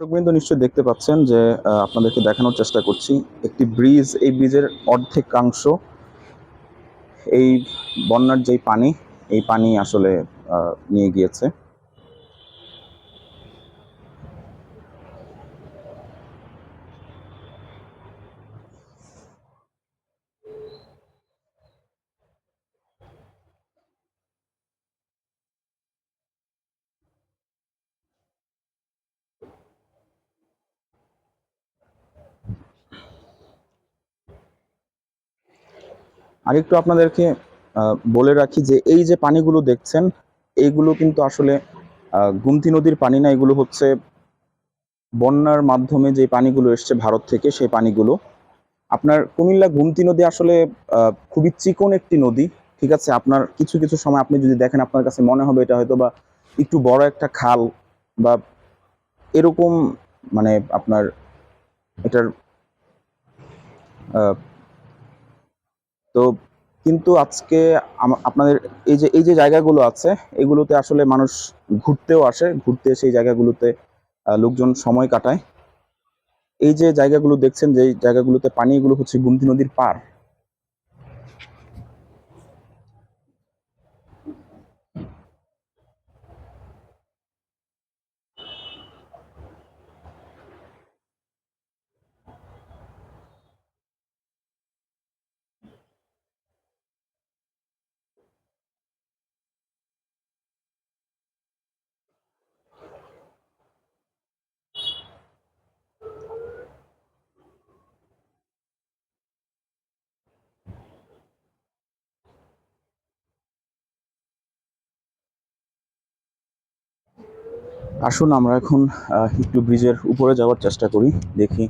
দর্শকবৃন্দ নিশ্চয়ই দেখতে পাচ্ছেন যে আপনাদেরকে দেখানোর চেষ্টা করছি একটি ব্রিজ। এই ব্রিজের অর্ধেকাংশ, এই বন্যার যেই পানি, এই পানি আসলে নিয়ে গিয়েছে। আরেকটু আপনাদেরকে বলে রাখি যে এই যে পানিগুলো দেখছেন, এইগুলো কিন্তু আসলে গুমতি নদীর পানি না, এগুলো হচ্ছে বন্যার মাধ্যমে যে পানিগুলো এসছে ভারত থেকে, সেই পানিগুলো। আপনার কুমিল্লা গুমতি নদী আসলে খুবই চিকন একটি নদী, ঠিক আছে? আপনার কিছু কিছু সময় আপনি যদি দেখেন, আপনার কাছে মনে হবে এটা হয়তো বা একটু বড় একটা খাল বা এরকম মানে আপনার এটার তো কিন্তু আজকে আপনাদের এই যে এই যে জায়গাগুলো আছে, এগুলোতে আসলে মানুষ ঘুরতেও আসে, ঘুরতে সেই জায়গাগুলোতে লোকজন সময় কাটায়। এই যে জায়গাগুলো দেখছেন, যে জায়গাগুলোতে পানি এগুলো হচ্ছে গুমতি নদীর পার আসুন আমরা এখন একটু ব্রিজের উপরে যাওয়ার চেষ্টা করি, দেখি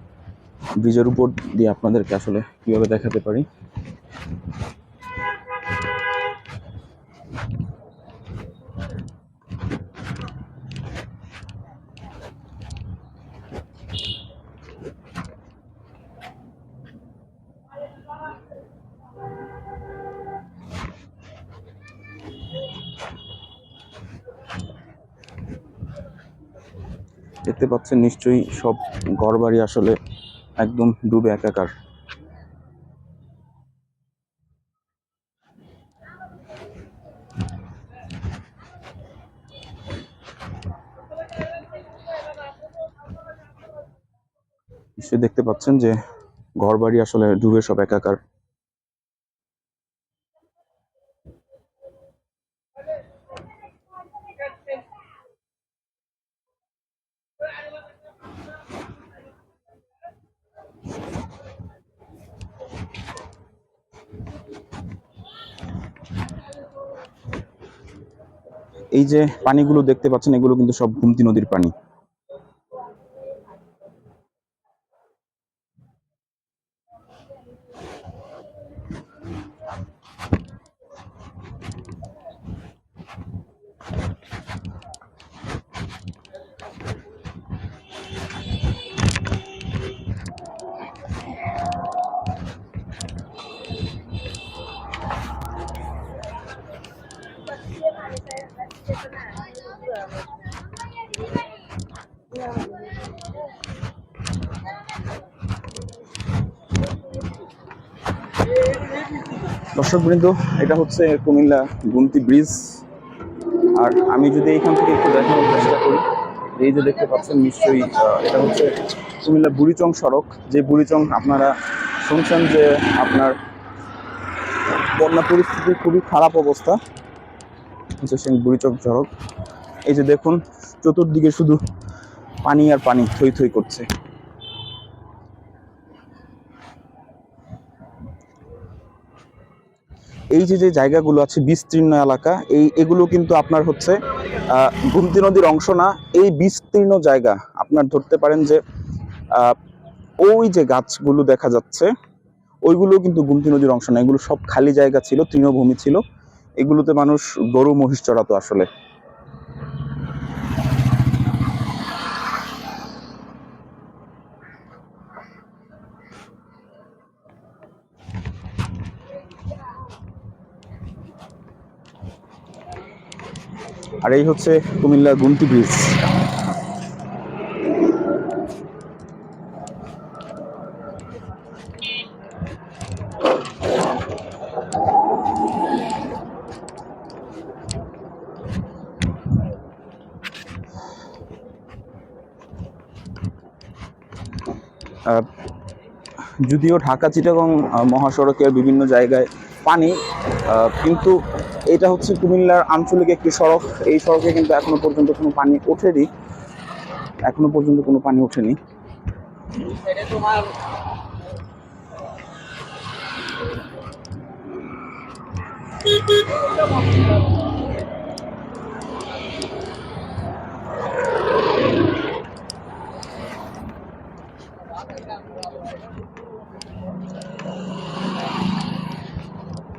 ব্রিজের উপর দিয়ে আপনাদেরকে আসলে কীভাবে দেখাতে পারি। দেখতে পাচ্ছেন নিশ্চয়ই সব ঘরবাড়ি আসলে একদম ডুবে একাকার। নিশ্চয়ই দেখতে পাচ্ছেন যে ঘরবাড়ি আসলে ডুবে সব একাকার। এই যে পানিগুলো দেখতে পাচ্ছেন এগুলো কিন্তু সব গুমতি নদীর পানি। দর্শকবৃন্দ, এটা হচ্ছে কুমিল্লা গুমতি ব্রিজ। আর আমি যদি এখান থেকে একটু দেখানোর চেষ্টা করি, এই যে দেখতে পাচ্ছেন নিশ্চয়ই এটা হচ্ছে কুমিল্লা বুড়িচং সড়ক। যে বুড়িচং আপনারা শুনছেন যে আপনার বন্যা পরিস্থিতি খুবই খারাপ অবস্থা। হচ্ছে সেই বুড়িচং সড়ক এই যে দেখুন, চতুর্দিকে শুধু পানি আর পানি থই থই করছে। এই যে যে জায়গাগুলো আছে, বিস্তীর্ণ এলাকা, এই এগুলো কিন্তু আপনার হচ্ছে গুমতি নদীর অংশ না, এই বিস্তীর্ণ জায়গা আপনার ধরতে পারেন যে ওই যে গাছগুলো দেখা যাচ্ছে, ওইগুলো কিন্তু গুমতি নদীর অংশ না, এগুলো সব খালি জায়গা ছিল, তৃণভূমি ছিল। এগুলোতে মানুষ গরু মহিষ চড়াতো আসলে। আর এই হচ্ছে কুমিল্লা গুমতি ব্রিজ। যদিও ঢাকা, চিটাগং মহাসড়কের বিভিন্ন জায়গায় পানি কিন্তু এটা হচ্ছে কুমিল্লার আঞ্চলিক একটি সড়ক। এই সড়কে কিন্তু এখনও পর্যন্ত কোনো পানি ওঠেনি। এখনও পর্যন্ত কোনো পানি ওঠেনি।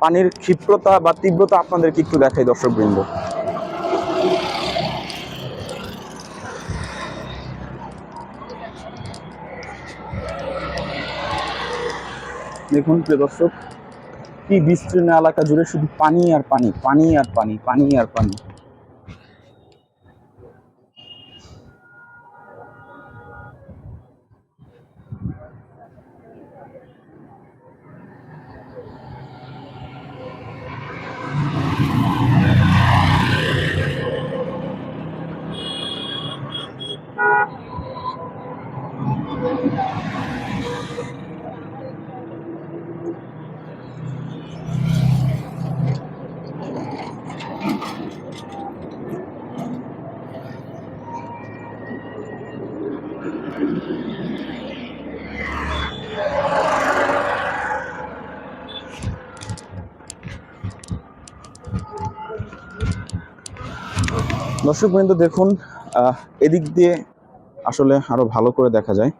পানির ক্ষিপ্রতা বা তীব্রতা আপনাদেরকে একটু দেখাই দর্শক বৃন্দ দেখুন, প্রিয় দর্শক, কি বিস্তীর্ণ এলাকা জুড়ে শুধু পানি আর পানি পানি আর পানি পানি আর পানি। দর্শক বৃন্দ দেখুন এদিক দিয়ে আসলে আরও ভালো করে দেখা যায়।